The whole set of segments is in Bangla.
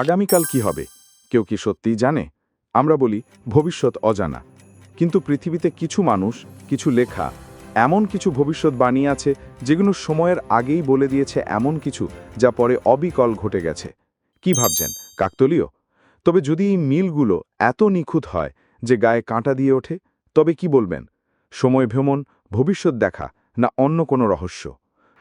আগামীকাল কি হবে? কেউ কি সত্যিই জানে? আমরা বলি, ভবিষ্যৎ অজানা। কিন্তু পৃথিবীতে কিছু মানুষ, কিছু লেখা, এমন কিছু ভবিষ্যৎ বানিয়ে আছে, যেগুলো সময়ের আগেই বলে দিয়েছে এমন কিছু যা পরে অবিকল ঘটে গেছে। কি ভাবছেন, কাকতলীয়? তবে যদি এই মিলগুলো এত নিখুঁত হয় যে গায়ে কাঁটা দিয়ে ওঠে, তবে কি বলবেন? সময় ভ্রমণ, ভবিষ্যৎ দেখা, না অন্য কোনো রহস্য?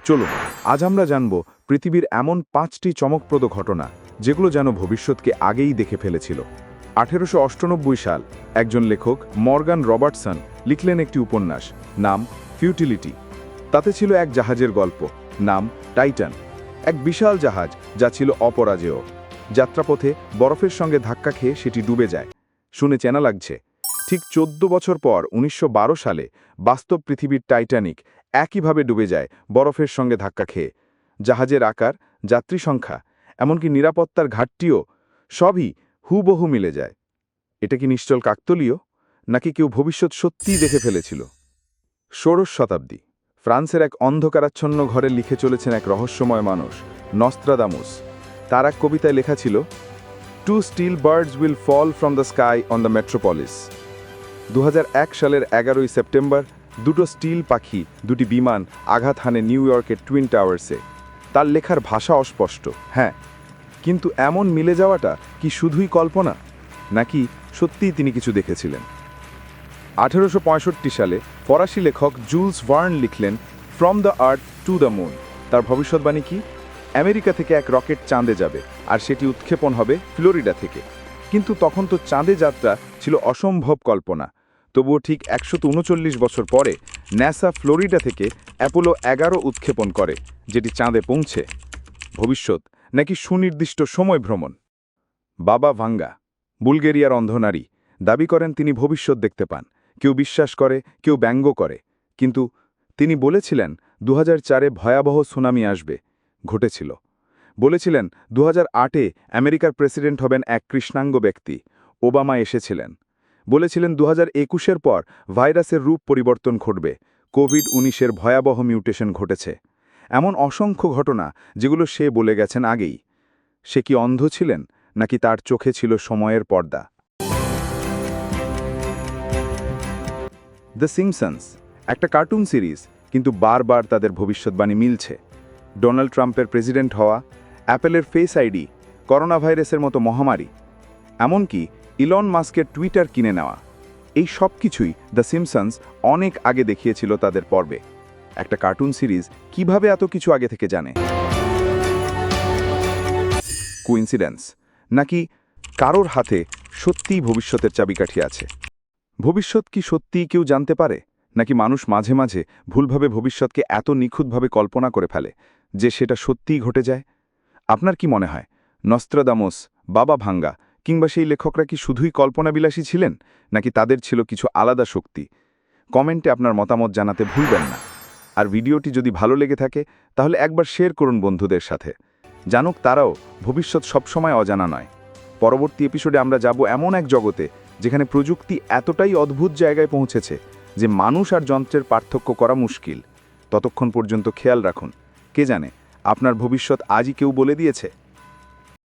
চলুন, আজ আমরা জানব পৃথিবীর এমন পাঁচটি চমকপ্রদ ঘটনা যেগুলো যেন ভবিষ্যৎকে আগেই দেখে ফেলেছিল। আঠেরোশো সাল একজন লেখক মর্গান রবার্টসন লিখলেন একটি উপন্যাস, নাম ফিউটিলিটি তাতে ছিল এক জাহাজের গল্প, নাম টাইটান এক বিশাল জাহাজ যা ছিল অপরাজেয়। যাত্রাপথে বরফের সঙ্গে ধাক্কা খেয়ে সেটি ডুবে যায়। শুনে চেনা লাগছে, ঠিক চোদ্দ বছর পর উনিশশো বারো সালে বাস্তব পৃথিবীর টাইটানিক একইভাবে ডুবে যায় বরফের সঙ্গে ধাক্কা খেয়ে। জাহাজের আকার, যাত্রী সংখ্যা এমনকি নিরাপত্তার ঘাটতিও সবই হুবহু মিলে যায়। এটা কি নিশ্চল কাকতলীয়, নাকি কেউ ভবিষ্যৎ সত্যিই দেখে ফেলেছিল? ষোড়শ শতাব্দী, ফ্রান্সের এক অন্ধকারাচ্ছন্ন ঘরে লিখে চলেছেন এক রহস্যময় মানুষ, নস্ত্রাদামুস। তার এক কবিতায় লেখা ছিল two steel birds will fall from the sky on the metropolis দু হাজার এক সালের এগারোই সেপ্টেম্বর, দুটো স্টিল পাখি, দুটি বিমান আঘাত হানে নিউ ইয়র্কের টুইন টাওয়ার্সে। তার লেখার ভাষা অস্পষ্ট। হ্যাঁ কিন্তু এমন মিলে যাওয়াটা কি শুধুই কল্পনা? নাকি সত্যিই তিনি কিছু দেখেছিলেন? আঠেরোশো পঁয়ষট্টি সালে ফরাসি লেখক জুলস ভার্ন লিখলেন from the earth to the moon তার ভবিষ্যৎবাণী কি? আমেরিকা থেকে এক রকেট চাঁদে যাবে, আর সেটি উৎক্ষেপণ হবে ফ্লোরিডা থেকে। কিন্তু তখন তো চাঁদে যাত্রা ছিল অসম্ভব কল্পনা। তবুও ঠিক একশো বছর পরে ন্যাসা ফ্লোরিডা থেকে অ্যাপোলো এগারো উৎক্ষেপণ করে, যেটি চাঁদে পৌঁছে। ভবিষ্যৎ নাকি সুনির্দিষ্ট সময় ভ্রমণ? বাবা ভাঙ্গা, বুলগেরিয়ার অন্ধনারী দাবি করেন তিনি ভবিষ্যৎ দেখতে পান, কেউ বিশ্বাস করে, কেউ ব্যঙ্গ করে। কিন্তু তিনি বলেছিলেন দু চারে ভয়াবহ সুনামি আসবে, ঘটেছিল। বলেছিলেন দু আটে আমেরিকার প্রেসিডেন্ট হবেন এক কৃষ্ণাঙ্গ ব্যক্তি, ওবামা এসেছিলেন। বলেছিলেন দু হাজার একুশের পর ভাইরাসের রূপ পরিবর্তন ঘটবে, কোভিড উনিশের ভয়াবহ মিউটেশন ঘটেছে। এমন অসংখ্য ঘটনা যেগুলো সে বলে গেছেন আগেই। সে কি অন্ধ ছিলেন, নাকি তার চোখে ছিল সময়ের পর্দা? দ্য সিমসন্স একটা কার্টুন সিরিজ, কিন্তু বারবার তাদের ভবিষ্যৎবাণী মিলছে। ডোনাল্ড ট্রাম্পের প্রেসিডেন্ট হওয়া, অ্যাপেলের ফেস আইডি করোনা ভাইরাসের মতো মহামারী, এমনকি ইলন মাস্কের টুইটার কিনে নেওয়া। এই সব কিছুই দ্য সিমসন্স অনেক আগে দেখিয়েছিল তাদের পর্বে। একটা কার্টুন সিরিজ কীভাবে এত কিছু আগে থেকে জানে? কুইন্সিডেন্স নাকি কারোর হাতে সত্যিই ভবিষ্যতের চাবিকাঠি আছে? ভবিষ্যৎ কি সত্যিই কেউ জানতে পারে? নাকি মানুষ মাঝে মাঝে ভুলভাবে ভবিষ্যৎকে এত নিখুঁতভাবে কল্পনা করে ফেলে যে সেটা সত্যিই ঘটে যায়? আপনার কি মনে হয়, নস্ত্রদামোস, বাবা ভাঙ্গা, কিংবা সেই লেখকরা কি শুধুই কল্পনাবিলাসী ছিলেন? নাকি তাদের ছিল কিছু আলাদা শক্তি? কমেন্টে আপনার মতামত জানাতে ভুলবেন না। আর ভিডিওটি যদি ভালো লেগে থাকে, তাহলে একবার শেয়ার করুন বন্ধুদের সাথে। জানুক তারাও ভবিষ্যৎ সবসময় অজানা নয়। পরবর্তী এপিসোডে আমরা যাব এমন এক জগতে, যেখানে প্রযুক্তি এতটাই অদ্ভুত জায়গায় পৌঁছেছে যে মানুষ আর যন্ত্রের পার্থক্য করা মুশকিল। ততক্ষণ পর্যন্ত খেয়াল রাখুন। কে জানে, আপনার ভবিষ্যৎ আজই কেউ বলে দিয়েছে?